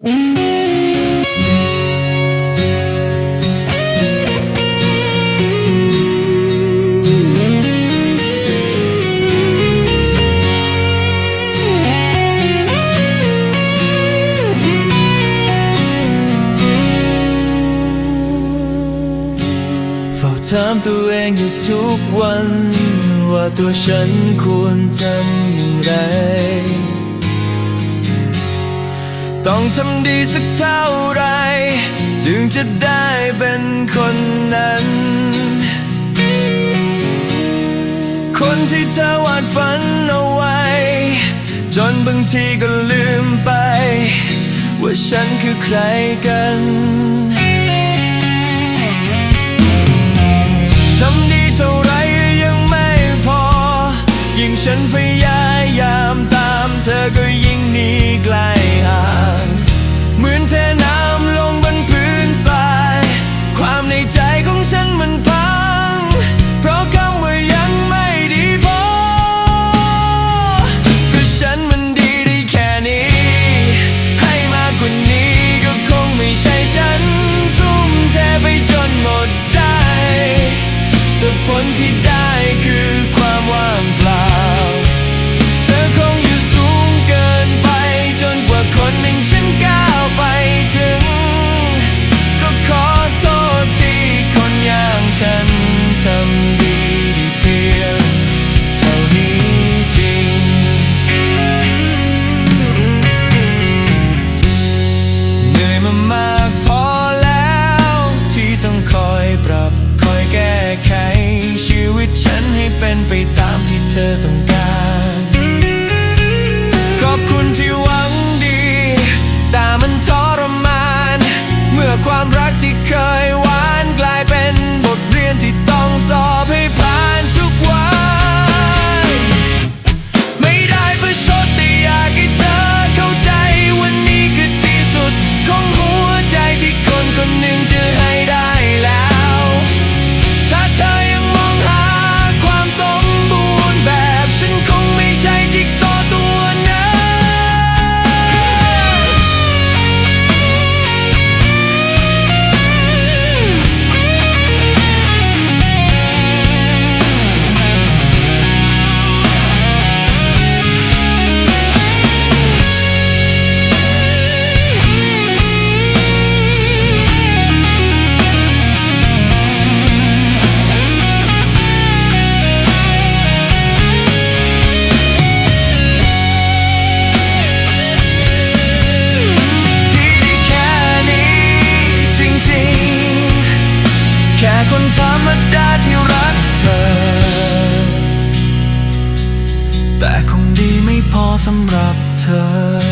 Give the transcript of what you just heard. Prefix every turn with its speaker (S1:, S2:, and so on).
S1: เฝ้าถามตัวเองอยู่ทุกวัน ว่าตัวฉันควรทำอย่างไร ต้องทำดีสักเท่าไร จึงจะได้เป็นคนนั้น คนที่เธอวาดฝันเอาไว้ จนบางทีก็ลืมไป ว่าฉันคือใครกันทำดีเท่าไรยังไม่พอ ยิ่งฉันพยายามตามเธอก็ยิ่งหนีไกล เป็นไปตามที่เธอต้องการ ขอบคุณที่ว่า สำหรับเธอ